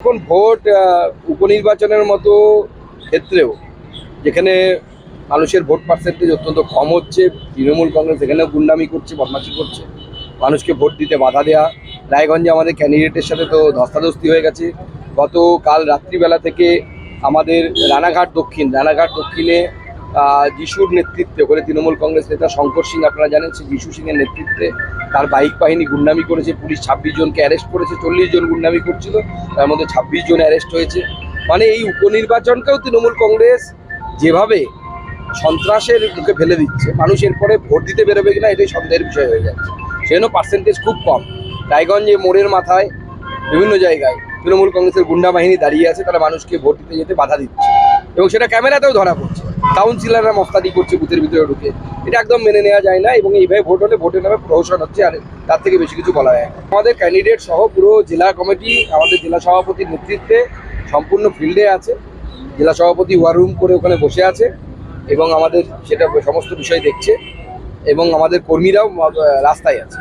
এখন ভোট উপনির্বাচনের মতো ক্ষেত্রেও যেখানে মানুষের ভোট পার্সেন্টেজ অত্যন্ত কম হচ্ছে, তৃণমূল কংগ্রেস এখানেও গুন্ডামি করছে বদমাসি করছে, মানুষকে ভোট দিতে বাধা দেওয়া রায়গঞ্জে আমাদের ক্যান্ডিডেটের সাথে তো ধস্তাধস্তি হয়ে গেছে। গত কাল রাত্রিবেলা থেকে আমাদের রানাঘাট দক্ষিণ, রানাঘাট দক্ষিণে যিশুর নেতৃত্বে, ওখানে তৃণমূল কংগ্রেস নেতা শঙ্কর সিং, আপনারা জানেন, সে যিশু সিংয়ের নেতৃত্বে তার বাইক বাহিনী গুন্ডামি করেছে, পুলিশ ছাব্বিশ জনকে অ্যারেস্ট করেছে, চল্লিশ জন গুন্ডামি করছিল, তার মধ্যে ছাব্বিশ জন অ্যারেস্ট হয়েছে। মানে এই উপনির্বাচনকেও তৃণমূল কংগ্রেস যেভাবে সন্ত্রাসের মুখে ফেলে দিচ্ছে, মানুষ এরপরে ভোট দিতে বেরোবে কিনা এটাই সন্দেহের বিষয় হয়ে যাচ্ছে। সেজন্য পার্সেন্টেজ খুব কম। রায়গঞ্জে মোড়ের মাথায়, বিভিন্ন জায়গায় তৃণমূল কংগ্রেসের গুন্ডা বাহিনী দাঁড়িয়ে আছে, তারা মানুষকে ভোট দিতে যেতে বাধা দিচ্ছে। এবং সেটা ক্যামেরাতেও ধরা পড়ছে। কাউন্সিলররা মস্তাদি করছে বুথের ভিতরে ঢুকে। এটা একদম মেনে নেওয়া যায় না এবং এইভাবে ভোট হলে ভোটের নামে প্রহসন হচ্ছে আর তার থেকে বেশি কিছু বলা যায় আমাদের ক্যান্ডিডেট সহ পুরো জেলা কমিটি, আমাদের জেলা সভাপতির নেতৃত্বে সম্পূর্ণ ফিল্ডে আছে। জেলা সভাপতি ওয়ার রুম করে ওখানে বসে আছে এবং আমাদের সেটা সমস্ত বিষয় দেখছে এবং আমাদের কর্মীরাও রাস্তায় আছে।